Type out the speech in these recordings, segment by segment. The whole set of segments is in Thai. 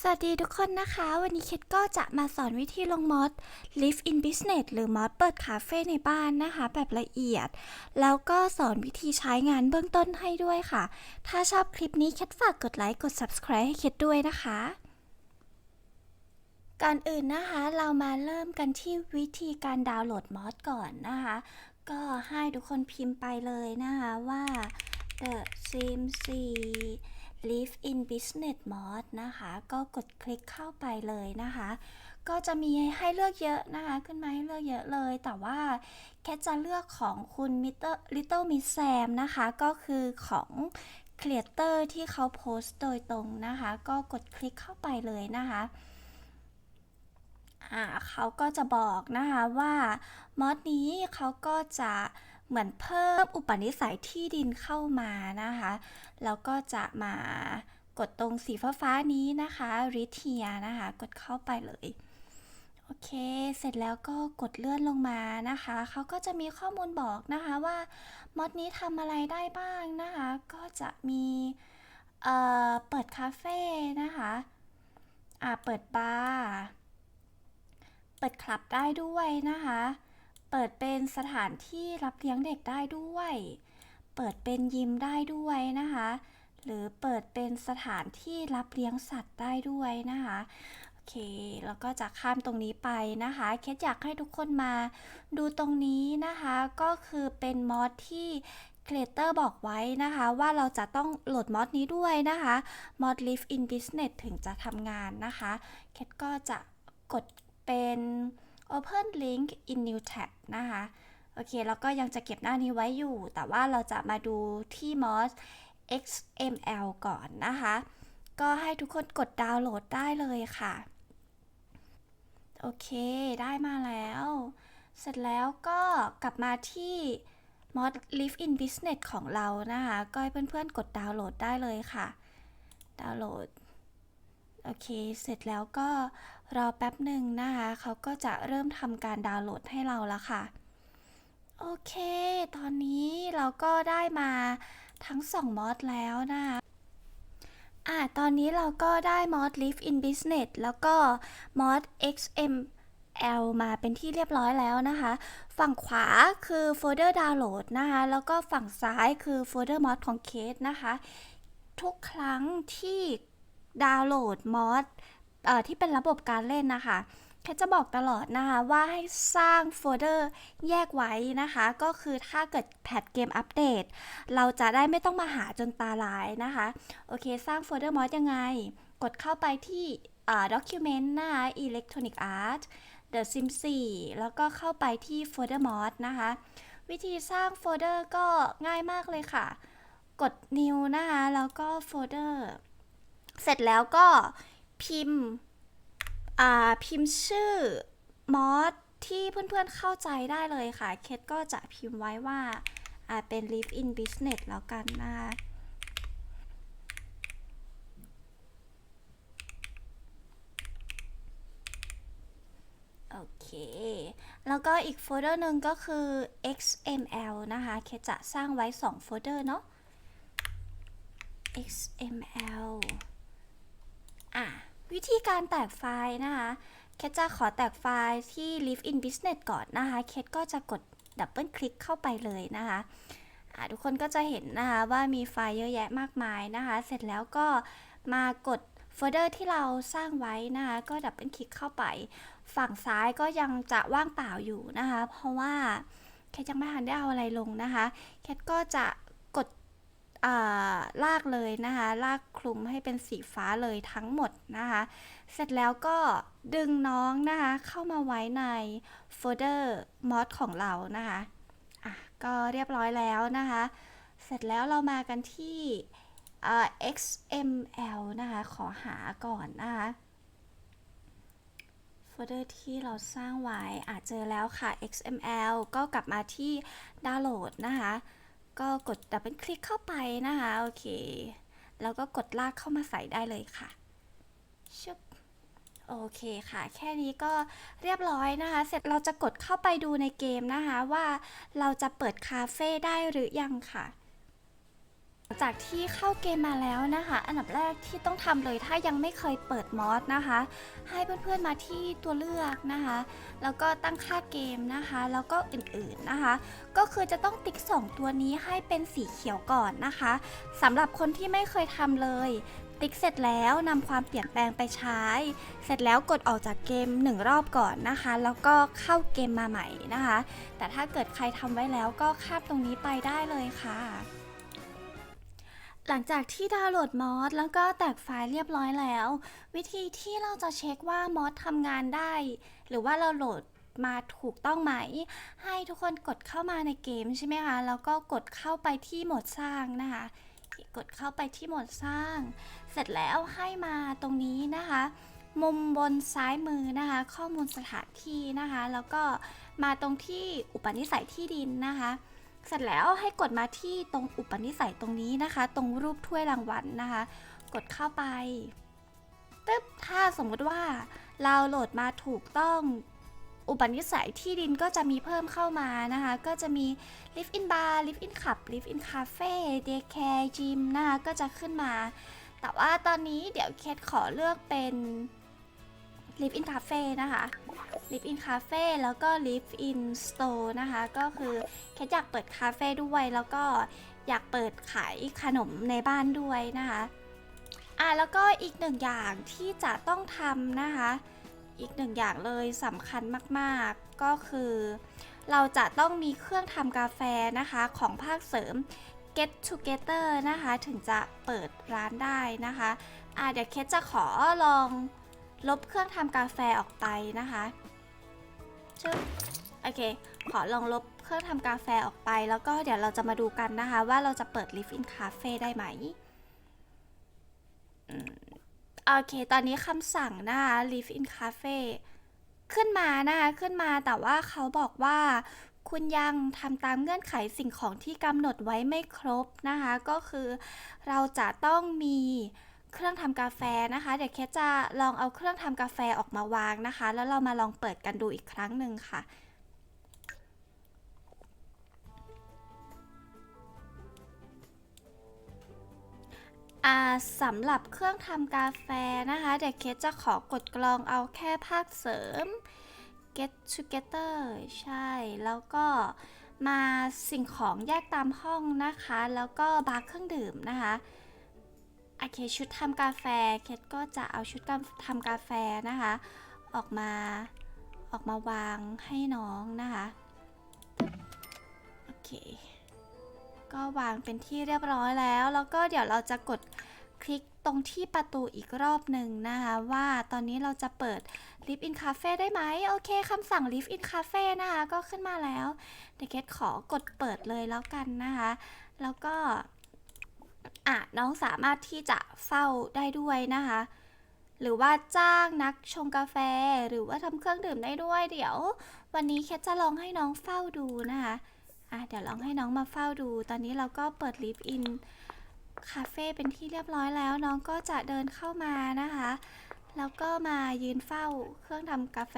สวัสดีทุกคนนะคะ วันนี้เคทก็จะมาสอนวิธีลงมอด Live in Business หรือมอดเปิดคาเฟ่ในบ้านนะคะ แบบละเอียด แล้วก็สอนวิธีใช้งานเบื้องต้นให้ด้วยค่ะ ถ้าชอบคลิปนี้เคทฝากกดไลค์กด Subscribe ให้เคทด้วยนะคะ ก่อนอื่นนะคะเรามาเริ่มกันที่วิธีการดาวน์โหลดมอดก่อนนะคะ ก็ให้ทุกคนพิมพ์ไปเลยนะคะว่า The Sims 4 Live in Business Mod นะคะ ก็กดคลิกเข้าไปเลยนะคะ ก็จะมีให้เลือกเยอะนะคะ ขึ้นมาให้เลือกเยอะเลย แต่ว่าแค่จะเลือกของคุณ Little Miss Sam นะคะ ก็คือของครีเอเตอร์ที่เขาโพสต์โดยตรงนะคะ ก็กดคลิกเข้าไปเลยนะคะอ่าเขาก็จะบอกนะคะว่ามอดนี้เขาก็จะ เหมือนเพิ่มอุปนิสัยที่ดินเข้ามานะคะ แล้วก็จะมากดตรงสีฟ้าๆนี้นะคะริเทียนะคะ กดเข้าไปเลยโอเค เสร็จแล้วก็กดเลื่อนลงมานะคะ เขาก็จะมีข้อมูลบอกนะคะว่ามอดนี้ทำอะไรได้บ้างนะคะ ก็จะมีเอ่อเปิดคาเฟ่นะคะอ่าเปิดบาร์ เปิดคลับได้ด้วยนะคะ เปิดเป็นสถานที่รับเลี้ยงเด็กได้ด้วย เปิดเป็นยิมได้ด้วยนะคะ หรือเปิดเป็นสถานที่รับเลี้ยงสัตว์ได้ด้วยนะคะโอเค แล้วก็จะข้ามตรงนี้ไปนะคะ เคสอยากให้ทุกคนมาดูตรงนี้นะคะ ก็คือเป็นมอดที่ครีเอเตอร์บอกไว้นะคะ ว่าเราจะต้องโหลดมอดนี้ด้วยนะคะมอด Live in Business ถึงจะทำงานนะคะ เคสก็จะกดเป็น Open Link in New Tab นะคะ โอเค แล้วก็ยังจะเก็บหน้านี้ไว้อยู่ แต่ว่าเราจะมาดูที่ MOS XML ก่อนนะคะ ก็ให้ทุกคนกดดาวน์โหลดได้เลยค่ะ โอเค ได้มาแล้ว เสร็จแล้วก็กลับมาที่ Mod Live in Business ของเรานะคะ ก็ให้เพื่อนๆ กดดาวน์โหลดได้เลยค่ะ ดาวน์โหลด โอเค เสร็จแล้วก็ รอแป๊บหนึ่งนะคะเขาก็จะเริ่มทำการดาวน์โหลดให้เราแล้วค่ะ โอเค ตอนนี้เราก็ได้มาทั้ง2มอดแล้วนะคะอ่าตอนนี้เราก็ได้มอด Live in Business แล้วก็มอด XML มาเป็นที่เรียบร้อยแล้วนะคะ ฝั่งขวาคือโฟลเดอร์ดาวน์โหลดนะคะ แล้วก็ฝั่งซ้ายคือโฟลเดอร์มอดของเคสนะคะ ทุกครั้งที่ดาวน์โหลดมอด ที่เป็นระบบการเล่นนะคะแค่จะบอกตลอดนะคะว่าให้สร้างโฟลเดอร์แยกไว้นะคะ ก็คือถ้าเกิดแพทเกมอัปเดต เราจะได้ไม่ต้องมาหาจนตาลายนะคะ โอเค สร้างโฟลเดอร์มอดยังไง กดเข้าไปที่ document นะคะ electronic art the sim 4 แล้วก็เข้าไปที่โฟลเดอร์มอดนะคะ วิธีสร้างโฟลเดอร์ก็ง่ายมากเลยค่ะ กด new นะคะ แล้วก็โฟลเดอร์เสร็จแล้วก็ พิมพ์อ่าพิมพ์ชื่อมอสที่เพื่อนๆเข้าใจได้เลยค่ะ เคทก็จะพิมพ์ไว้ว่าอ่าเป็น live in business แล้วกันนะคะโอเค แล้วก็อีกโฟลเดอร์หนึ่งก็คือ XML นะคะ เคทจะสร้างไว้ 2 โฟลเดอร์เนาะ XML วิธีการแตกไฟล์นะคะเคทจะขอแตกไฟล์ที่ Live in Business ก่อนนะคะเคทก็จะกดดับเบิลคลิกเข้าไปเลยนะคะทุกคนก็จะเห็นนะคะว่ามีไฟล์เยอะแยะมากมายนะคะ เสร็จแล้วก็มากดโฟลเดอร์ที่เราสร้างไว้นะคะก็ดับเบิลคลิกเข้าไป ฝั่งซ้ายก็ยังจะว่างเปล่าอยู่นะคะ เพราะว่าเคทยังไม่ทันได้เอาอะไรลงนะคะเคทก็จะ ลากเลยนะคะ ลากคลุมให้เป็นสีฟ้าเลยทั้งหมดนะคะ เสร็จแล้วก็ดึงน้องนะคะ เข้ามาไว้ในโฟลเดอร์มอดของเรานะคะอะก็เรียบร้อยแล้วนะคะ เสร็จแล้วเรามากันที่ XML นะคะ ขอหาก่อนนะคะโฟลเดอร์ที่เราสร้างไว้อาจเจอแล้วค่ะ XML ก็กลับมาที่ดาวน์โหลดนะคะ ก็กดดับเบิลคลิกเข้าไปนะคะโอเค แล้วก็กดลากเข้ามาใส่ได้เลยค่ะชึบโอเคค่ะ แค่นี้ก็เรียบร้อยนะคะ เสร็จเราจะกดเข้าไปดูในเกมนะคะ ว่าเราจะเปิดคาเฟ่ได้หรือยังค่ะ จากที่เข้าเกมมาแล้วนะคะ อันดับแรกที่ต้องทำเลยถ้ายังไม่เคยเปิดมอดนะคะ ให้เพื่อนๆมาที่ตัวเลือกนะคะ แล้วก็ตั้งค่าเกมนะคะ แล้วก็อื่นๆนะคะ ก็คือจะต้องติ๊ก 2 ตัวนี้ให้เป็นสีเขียวก่อนนะคะสำหรับคนที่ไม่เคยทำเลย ติ๊กเสร็จแล้วนำความเปลี่ยนแปลงไปใช้ เสร็จแล้วกดออกจากเกม 1 รอบก่อนนะคะ แล้วก็เข้าเกมมาใหม่นะคะ แต่ถ้าเกิดใครทำไว้แล้วก็ข้ามตรงนี้ไปได้เลยค่ะ หลังจากที่ดาวน์โหลดมอดแล้วก็แตกไฟล์เรียบร้อยแล้ว วิธีที่เราจะเช็คว่ามอดทำงานได้ หรือว่าเราโหลดมาถูกต้องไหม ให้ทุกคนกดเข้ามาในเกมใช่ไหมคะแล้วก็กดเข้าไปที่โหมดสร้างนะคะ กดเข้าไปที่โหมดสร้าง เสร็จแล้วให้มาตรงนี้นะคะ มุมบนซ้ายมือนะคะ ข้อมูลสถานที่นะคะ แล้วก็มาตรงที่อุปนิสัยที่ดินนะคะ เสร็จแล้วให้กดมาที่ตรงอุปนิสัยตรงนี้นะคะ ตรงรูปถ้วยรางวัลนะคะ กดเข้าไปตึ๊บถ้าสมมติว่าเราโหลดมาถูกต้องอุปนิสัยที่ดินก็จะมีเพิ่มเข้ามานะคะ ก็จะมี Live in Bar Live in Club Live in Cafe Daycare Gym นะคะ ก็จะขึ้นมา แต่ว่าตอนนี้เดี๋ยวเคสขอเลือกเป็น Live in Cafe นะคะ Live in Cafe แล้วก็ Live in Store นะคะ ก็คือเคสอยากเปิดคาเฟ่ด้วยแล้วก็อยากเปิดขายขนมในบ้านด้วยนะคะอะแล้วก็อีกหนึ่งอย่างที่จะต้องทำนะคะ อีกหนึ่งอย่างเลยสำคัญมากๆ ก็คือ เราจะต้องมีเครื่องทำกาแฟนะคะของภาคเสริม Get Together นะคะ ถึงจะเปิดร้านได้นะคะอะเดี๋ยวเคสจะขอลอง ลบเครื่องทำกาแฟออกไปนะคะชึบโอเค ขอลองลบเครื่องทำกาแฟออกไป แล้วก็เดี๋ยวเราจะมาดูกันนะคะ ว่าเราจะเปิด Live in Cafe ได้ไหมโอเค ตอนนี้คำสั่งนะคะ Live in Cafe ขึ้นมานะคะขึ้นมาแต่ว่าเขาบอกว่าคุณยังทำตามเงื่อนไขสิ่งของที่กำหนดไว้ไม่ครบนะคะ ก็คือเราจะต้องมี เครื่องทำกาแฟนะคะ เดี๋ยวเคสจะลองเอาเครื่องทำกาแฟออกมาวางนะคะ แล้วเรามาลองเปิดกันดูอีกครั้งหนึ่งค่ะ สำหรับเครื่องทำกาแฟนะคะ เดี๋ยวเคสจะขอกดกรองเอาแค่ภาคเสริม get together ใช่ แล้วก็มาสิ่งของแยกตามห้องนะคะ แล้วก็บาร์เครื่องดื่มนะคะ อเคชุดทำกาแฟเคสก็จะเอาชุดทำกาแฟนะคะ ออกมาออกมาวางให้น้องนะคะโอเคก็วางเป็นที่เรียบร้อยแล้ว แล้วก็เดี๋ยวเราจะกดคลิกตรงที่ประตูอีกรอบหนึ่งนะคะ ว่าตอนนี้เราจะเปิด Live in Cafe ได้ไหมโอเคคำสั่ง Live in Cafe นะคะ ก็ขึ้นมาแล้วเดี๋ยวเกดขอกดเปิดเลยแล้วกันนะคะ แล้วก็ อะน้องสามารถที่จะเฝ้าได้ด้วยนะคะ หรือว่าจ้างนักชงกาแฟหรือว่าทำเครื่องดื่มได้ด้วย เดี๋ยว วันนี้แคทจะลองให้น้องเฝ้าดูนะคะอะเดี๋ยวลองให้น้องมาเฝ้าดู ตอนนี้เราก็เปิด Live in คาเฟ่เป็นที่เรียบร้อยแล้วน้องก็จะเดินเข้ามานะคะ แล้วก็มายืนเฝ้าเครื่องทำกาแฟ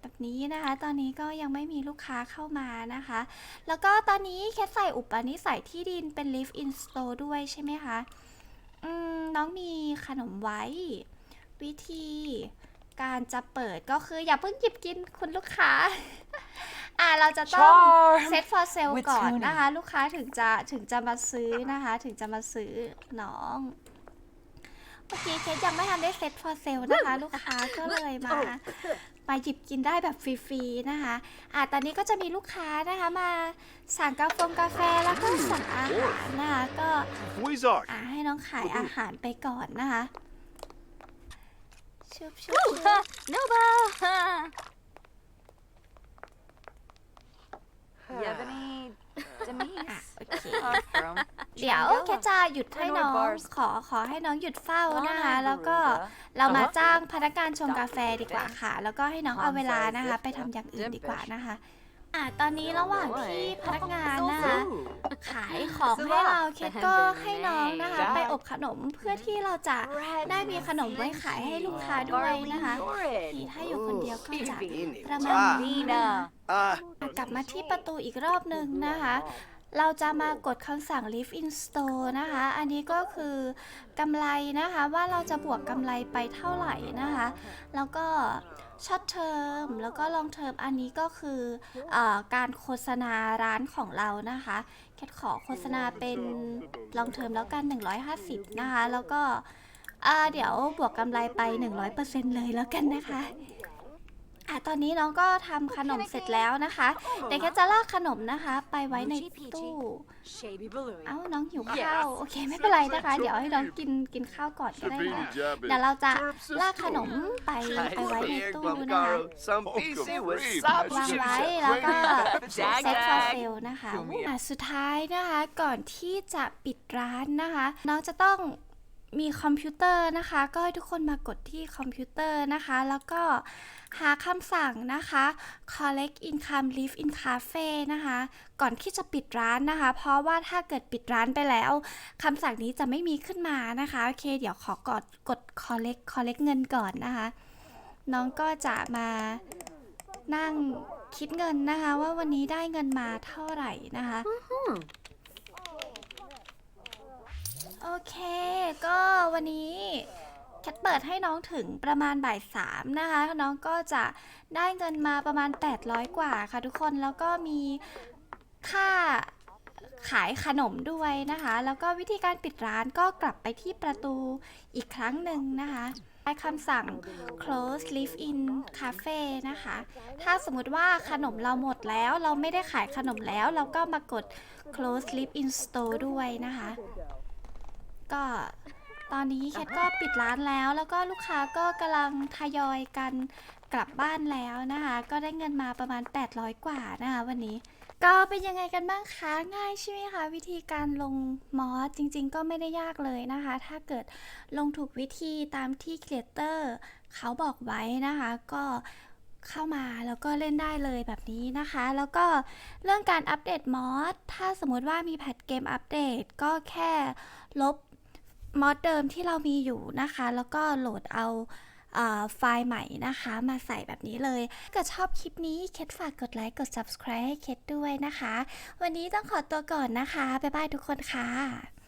แบบนี้นะคะ ตอนนี้ก็ยังไม่มีลูกค้าเข้ามานะคะ แล้วก็ตอนนี้แคทใส่อุปนิสัยที่ดินเป็น live in store ด้วยใช่ไหมคะอืมน้องมีขนมไว้ วิธีการจะเปิดก็คืออย่าเพิ่งหยิบกินคุณลูกค้า อ่าเราจะต้อง Charm เซต for sale with ก่อน tuning นะคะ ลูกค้าถึงจะถึงจะมาซื้อนะคะ ถึงจะมาซื้อน้อง เมื่อกี้เคสยังไม่ทันได้เซต for sale นะคะ ลูกค้าก็เลยมามาหยิบกินได้แบบฟรีๆนะคะอะตอนนี้ก็จะมีลูกค้านะคะมาสั่งกาแฟกาแฟแล้วก็สั่งอาหารนะคะก็ Wizard. อะให้น้องขายอาหารไปก่อนนะคะชุบชุบชุบ Nova! Yebony Denise. โอเค From เดี๋ยวแค่จะหยุดให้น้องขอขอให้น้องหยุดเฝ้านะคะ แล้วก็เรามาจ้างพนักงานชงกาแฟดีกว่าค่ะ แล้วก็ให้น้องเอาเวลานะคะ ไปทำอย่างอื่นดีกว่านะคะอะตอนนี้ระหว่างที่พนักงานนะคะขายของให้เราเคสก็ให้น้องนะคะ ไปอบขนมเพื่อที่เราจะได้มีขนมไว้ขายให้ลูกค้าด้วยนะคะนี่ถ้าอยู่คนเดียวก็จะประมาณนี้นะคะ Lena. Uh, กลับมาที่ประตูอีกรอบหนึ่งนะคะ เราจะมากดคำสั่ง live in store นะคะ อันนี้ก็คือกำไรนะคะว่าเราจะบวกกำไรไปเท่าไหร่นะคะ แล้วก็ short term แล้วก็ long term อันนี้ก็คืออการโฆษณาร้านของเรานะคะแคทขอโฆษณาเป็น long term แล้วกัน 150 นะคะ แล้วก็เดี๋ยวบวกกำไรไป 100%เลยแล้วกันนะคะ อะตอนนี้น้องก็ทำขนมเสร็จแล้วนะคะเดี๋ยวแคทจะลากขนมนะคะ ไปไว้ในตู้ Shavy balloon. เอ้าน้องหิวข้าวโอเคไม่เป็นไรนะคะ เดี๋ยวให้น้องกินกินข้าวก่อนก็ได้นะ Savini Jabba. เดี๋ยวเราจะลากขนมไปไปไว้ใน Here, ตู้นะคะ Guamcaro. Some Oh, busy good with grief. วาง sausage. ไว้แล้วก็ Jag, เซ็ต for jag. sale นะคะอะสุดท้ายนะคะก่อนที่จะปิดร้านนะคะ น้องจะต้อง มีคอมพิวเตอร์นะคะ ก็ให้ทุกคนมากดที่คอมพิวเตอร์นะคะ แล้วก็หาคำสั่งนะคะ collect income live in cafe นะคะ ก่อนที่จะปิดร้านนะคะ เพราะว่าถ้าเกิดปิดร้านไปแล้วคำสั่งนี้จะไม่มีขึ้นมานะคะ โอเค เดี๋ยวขอกดกด collect collect เงินก่อนนะคะ น้องก็จะมานั่งคิดเงินนะคะ ว่าวันนี้ได้เงินมาเท่าไหร่นะคะ โอเค ก็วันนี้แคทเปิดให้น้องถึงประมาณบ่ายสามนะคะ น้องก็จะได้เงินมาประมาณ 800 กว่าค่ะทุกคนแล้วก็มีค่าขายขนมด้วยนะคะ แล้วก็วิธีการปิดร้านก็กลับไปที่ประตูอีกครั้งหนึ่งนะคะใช้คำสั่ง close live in cafe นะคะ ถ้าสมมติว่าขนมเราหมดแล้วเราไม่ได้ขายขนมแล้ว เราก็มากด close live in store ด้วยนะคะ ก็ตอนนี้แคทก็ปิดร้านแล้ว แล้วก็ลูกค้าก็กำลังทยอยกันกลับบ้านแล้วนะคะ ก็ได้เงินมาประมาณ 800 กว่านะคะวันนี้ ก็เป็นยังไงกันบ้างคะง่ายใช่ไหมคะ วิธีการลงมอสจริง ๆ ก็ไม่ได้ยากเลยนะคะ ถ้าเกิดลงถูกวิธีตามที่ครีเอเตอร์เขาบอกไว้นะคะ ก็เข้ามาแล้วก็เล่นได้เลยแบบนี้นะคะ แล้วก็เรื่องการอัปเดตมอสถ้าสมมติว่ามีแพทเกมอัปเดตก็แค่ลบ มอดเดิมที่เรามีอยู่นะคะ แล้วก็โหลดเอาไฟล์ใหม่นะคะ มาใส่แบบนี้เลยถ้าเกิดชอบคลิปนี้เคทฝากกดไลค์ กด subscribe ให้เคทด้วยนะคะ วันนี้ต้องขอตัวก่อนนะคะ บ๊ายบายทุกคนค่ะ